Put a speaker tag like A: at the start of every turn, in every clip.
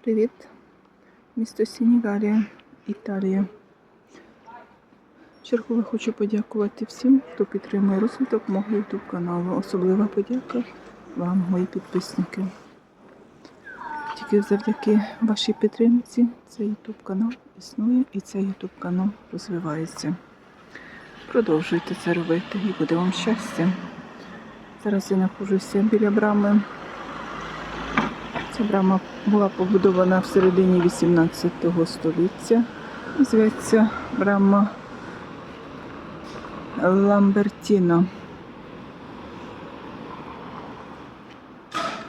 A: Привіт, місто Сінігалія, Італія. Чергове хочу подякувати всім, хто підтримує розвиток мого YouTube каналу. Особлива подяка вам, мої підписники. Тільки завдяки вашій підтримці цей YouTube канал існує і цей YouTube канал розвивається. Продовжуйте це робити і буде вам щастя. Зараз я знаходжуся біля брами. Ця брама була побудована в середині 18 століття. Зветься брама Ламбертіно.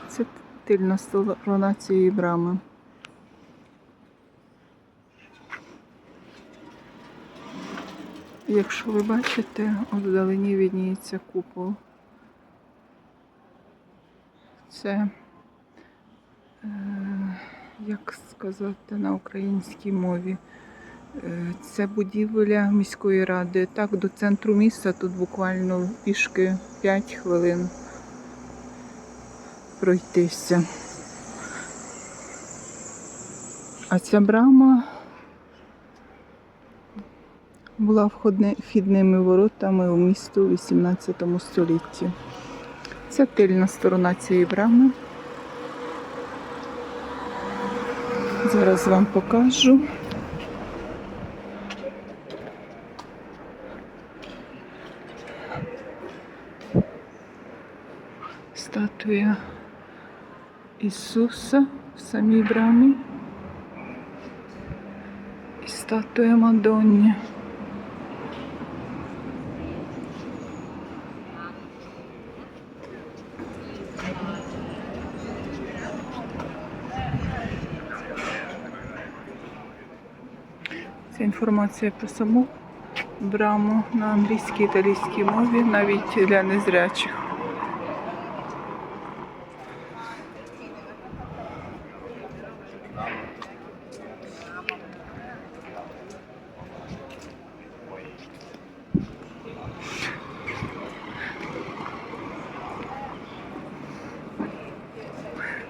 A: Це тильна сторона цієї брами. Якщо ви бачите, вдалині відніється купол. Це як сказати на українській мові. Е, Це будівля міської ради. Так, до центру міста тут буквально пішки 5 хвилин пройтися. А ця брама була вхідними воротами у місто у 18 столітті. Це тильна сторона цієї брами. Зараз вам покажу. Статуя Ісуса в самій брамі. І статуя Мадонні. Це інформація про саму браму на англійській італійській мові, навіть для незрячих.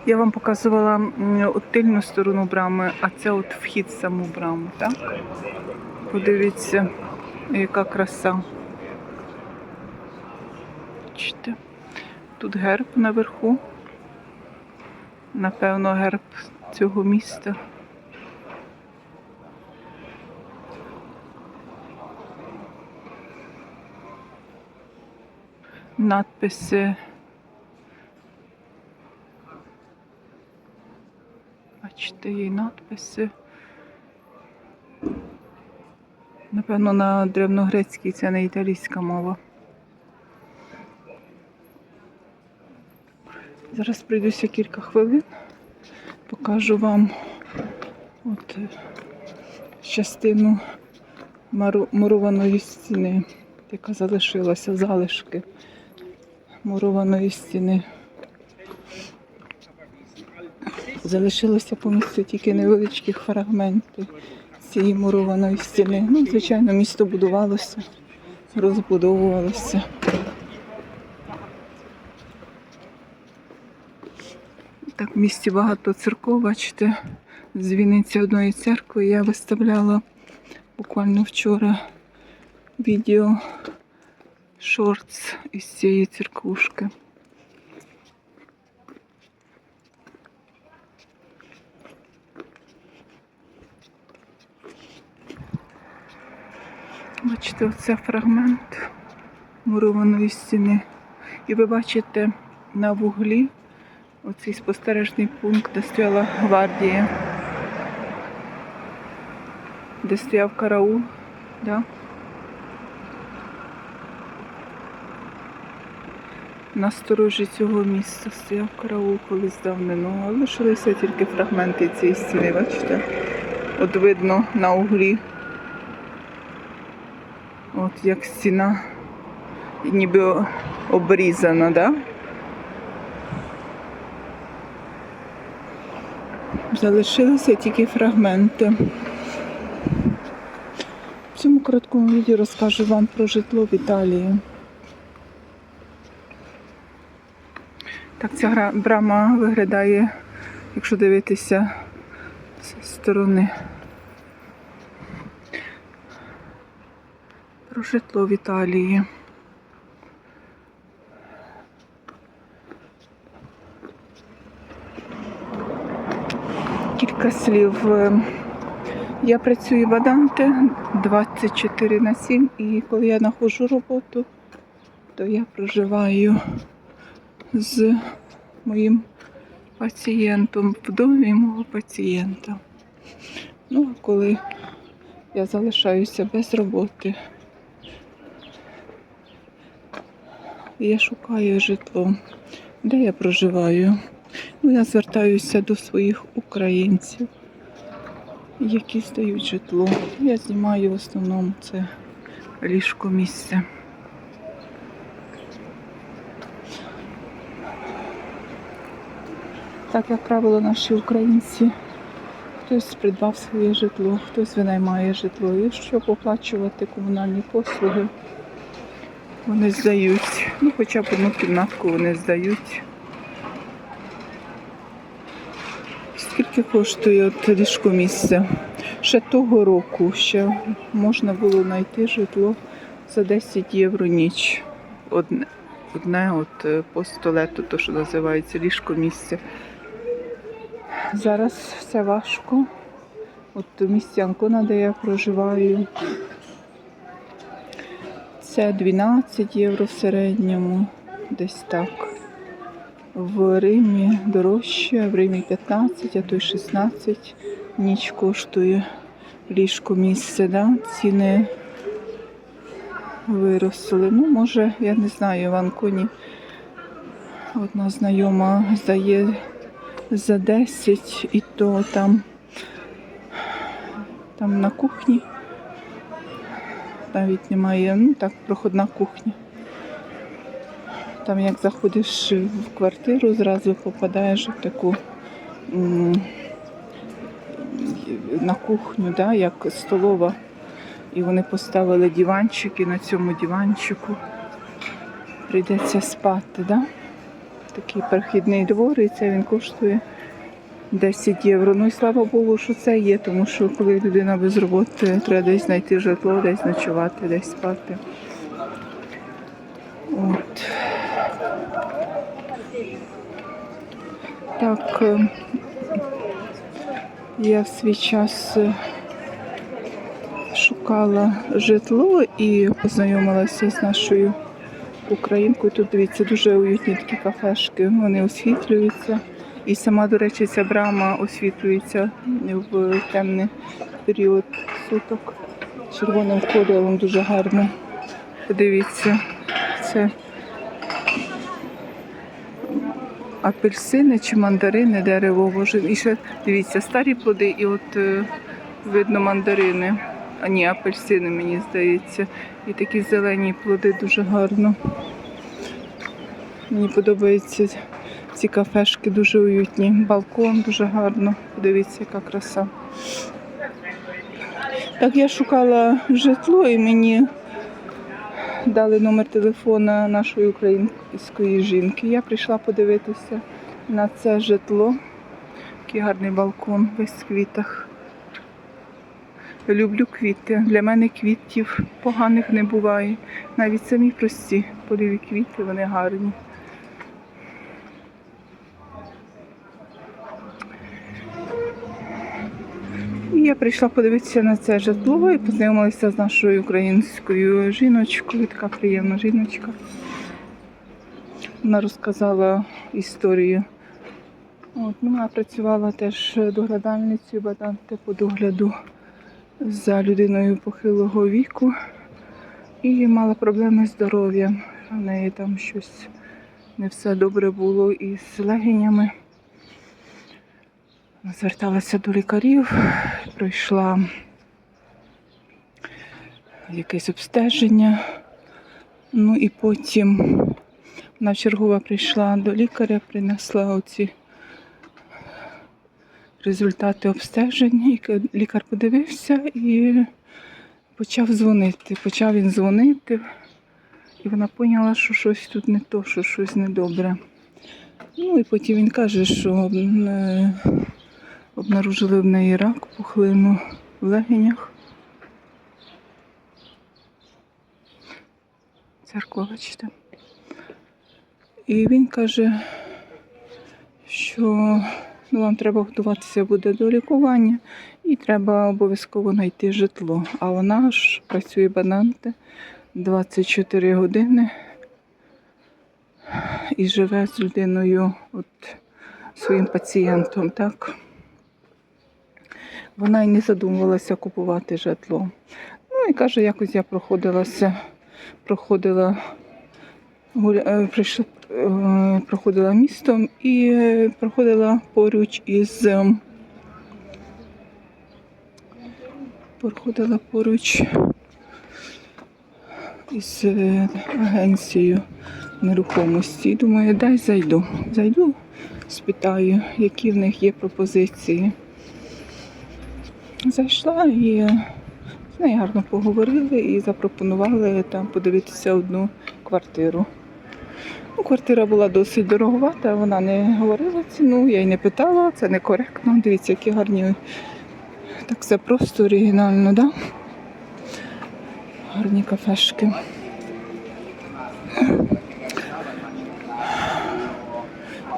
A: Я вам показувала от тильну сторону брами, а це от вхід в саму браму, так? Подивіться, яка краса. Бачите? Тут герб наверху. Напевно, герб цього міста. Надписи. Бачите, є надписи. Напевно, на древногрецькій це не італійська мова. Зараз прийдуся кілька хвилин, покажу вам от е, частину мурованої стіни, яка залишилася, залишки мурованої стіни. Залишилося по місту тільки невеличкі фрагменти цієї мурованої стіни. Ну, звичайно, місто будувалося, розбудовувалося. Так, в місті багато церков, бачите, дзвіниця одної церкви. Я виставляла буквально вчора відео шортс із цієї церквушки. Бачите, оце фрагмент мурованої стіни. І ви бачите на вуглі оцей спостережний пункт, де стояла гвардія, де стояв караул. Да? На сторожі цього місця стояв караул колись давнину, але лишилися тільки фрагменти цієї стіни, бачите? От видно на углі. Як стіна ніби обрізана, да? Залишилися тільки фрагменти. В цьому короткому відео розкажу вам про житло в Італії. Так, ця брама виглядає, якщо дивитися з сторони. Про житло в Італії. Кілька слів. Я працюю в Аданте 24 на 7 і коли я знаходжу роботу, то я проживаю з моїм пацієнтом в домі мого пацієнта. Ну, а коли я залишаюся без роботи, я шукаю житло. Де я проживаю? Ну, я звертаюся до своїх українців, які здають житло. Я знімаю в основному це ліжко місце. Так, як правило, наші українці хтось придбав своє житло, хтось винаймає житло. І щоб оплачувати комунальні послуги, вони здають. Ну, хоча б одну кімнатку вони здають. Скільки коштує от ліжко місце? Ще того року ще можна було знайти житло за 10 євро ніч. Одне, одне от е, по столету, то що називається ліжко місце. Зараз все важко. От Анкона, де я проживаю, це 12 євро в середньому, десь так. В Римі дорожче, в Римі 15, а то й 16 ніч коштує ліжко місце, да? ціни виросли. Ну, може, я не знаю, в Анконі одна знайома здає за 10 і то там, там на кухні навіть немає, ну так, проходна кухня. Там як заходиш в квартиру, зразу попадаєш в таку на кухню, да, як столова. І вони поставили диванчик, і на цьому диванчику прийдеться спати. Да? Такий перехідний двор, і це він коштує 10 євро. Ну і слава Богу, що це є, тому що коли людина без роботи, треба десь знайти житло, десь ночувати, десь спати. От. Так, е, я в свій час е, шукала житло і познайомилася з нашою українкою. Тут дивіться, дуже уютні такі кафешки, вони освітлюються. І сама, до речі, ця брама освітлюється в темний період суток. Червоним кольором дуже гарно. Подивіться, це апельсини чи мандарини, дерево. Боже. І ще дивіться, старі плоди, і от е, видно мандарини. А ні, апельсини, мені здається. І такі зелені плоди дуже гарно. Мені подобаються ці кафешки, дуже уютні. Балкон дуже гарно. Подивіться, яка краса. Так, я шукала житло і мені дали номер телефона нашої української жінки. Я прийшла подивитися на це житло. Який гарний балкон, весь в квітах. Люблю квіти. Для мене квітів поганих не буває. Навіть самі прості поліві квіти, вони гарні. Прийшла подивитися на це житло і познайомилася з нашою українською жіночкою, така приємна жіночка. Вона розказала історію. От, ну, вона працювала теж доглядальницею баданте по догляду за людиною похилого віку і мала проблеми з здоров'ям. У неї там щось не все добре було із легенями. Зверталася до лікарів, пройшла якесь обстеження. Ну і потім вона чергова прийшла до лікаря, принесла оці результати обстеження. Лікар подивився і почав дзвонити. Почав він дзвонити, і вона поняла, що щось тут не то, що щось недобре. Ну і потім він каже, що е, Обнаружили в неї рак, пухлину в легенях. Церква, бачите. І він каже, що ну, вам треба готуватися буде до лікування і треба обов'язково знайти житло. А вона ж працює бананте 24 години і живе з людиною, от своїм пацієнтом, так? Вона й не задумувалася купувати житло. Ну і каже, якось я проходилася, проходила, е, прийшла, е, проходила містом і е, проходила поруч із проходила поруч із агенцією нерухомості. І думаю, дай зайду. Зайду, спитаю, які в них є пропозиції. Зайшла і з нею гарно поговорили і запропонували там подивитися одну квартиру. Ну, квартира була досить дороговата, вона не говорила ціну, я й не питала, це некоректно. Дивіться, які гарні. Так все просто оригінально, да? Гарні кафешки.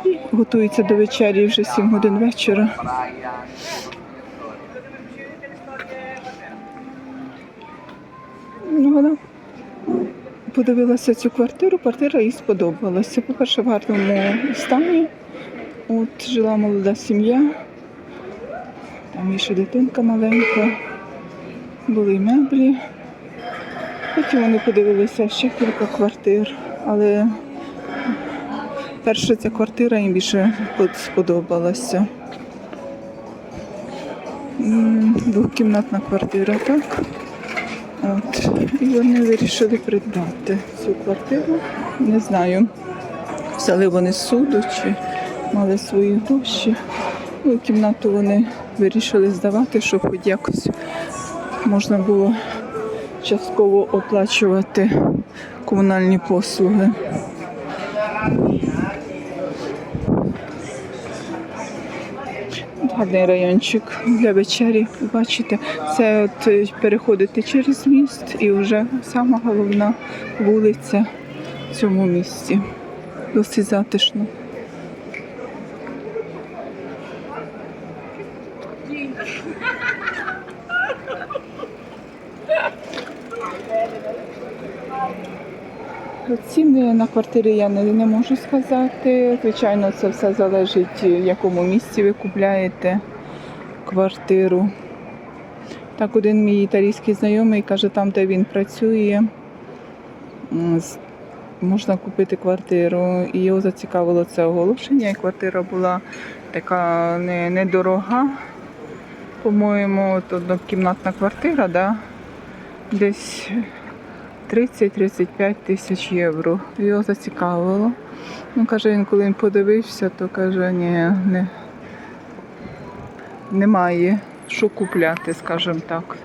A: І готується до вечері вже 7 годин вечора. Ну, вона подивилася цю квартиру, квартира їй сподобалася. По-перше, в гарному стані. От жила молода сім'я, там є ще дитинка маленька, були меблі. Потім вони подивилися ще кілька квартир, але перша ця квартира їм більше сподобалася. Двокімнатна квартира, так? От. І вони вирішили придбати цю квартиру. Не знаю, взяли вони з суду чи мали свої гроші. Ну, кімнату вони вирішили здавати, щоб хоч якось можна було частково оплачувати комунальні послуги. Гарний райончик для вечері. Бачите, це от е, переходити через міст і вже сама головна вулиця в цьому місті. Досить затишно. Ціни на квартири я не, не можу сказати. Звичайно, це все залежить, в якому місці ви купляєте квартиру. Так, один мій італійський знайомий каже, там, де він працює, можна купити квартиру. І його зацікавило це оголошення. І квартира була така не, недорога. По-моєму, однокімнатна квартира, да? десь 30-35 тисяч євро. Його зацікавило. Ну, каже, він коли він подивився, то каже, ні, не, немає що купляти, скажімо так.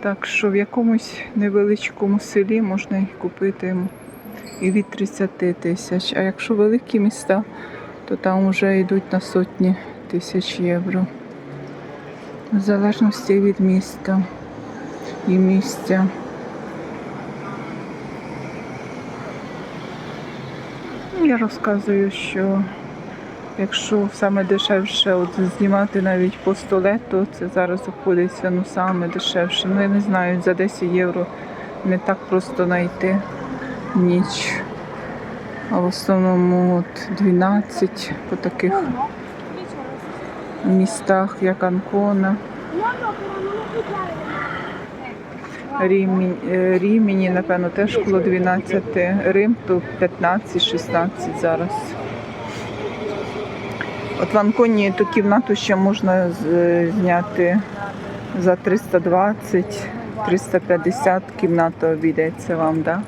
A: Так що в якомусь невеличкому селі можна їх купити і від 30 тисяч. А якщо великі міста, то там вже йдуть на сотні тисяч євро. В залежності від міста і місця. Я розказую, що якщо саме дешевше от знімати навіть по столет, то це зараз обходиться ну, саме дешевше. Ну я не знаю, за 10 євро не так просто знайти ніч. А в основному от 12 по таких містах, як Анкона. Рімінь, е, Рімені, напевно, теж коло 12, Рим то 15-16 зараз. От в Анконі ту кімнату ще можна зняти за 320, 350 кімната обійдеться вам, да?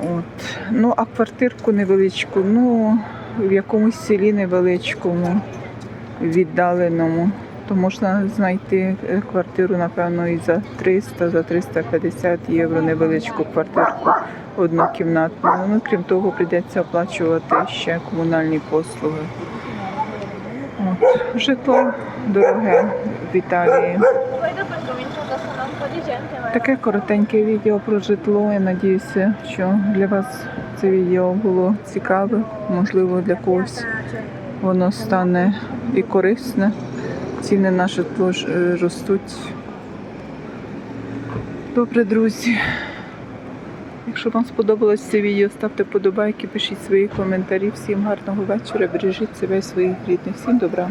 A: От. Ну, а квартирку невеличку, ну, в якомусь селі невеличкому, віддаленому, то можна знайти е, квартиру, напевно, і за 300, за 350 євро невеличку квартирку однокімнатну. Ну, крім того, прийдеться оплачувати ще комунальні послуги. От. Житло дороге в Італії. Таке коротеньке відео про житло. Я надіюся, що для вас це відео було цікаве. Можливо, для когось воно стане і корисне. Ціни на житло е, ростуть. Добре, друзі. Якщо вам сподобалось це відео, ставте подобайки, пишіть свої коментарі. Всім гарного вечора, бережіть себе і своїх рідних. Всім добра.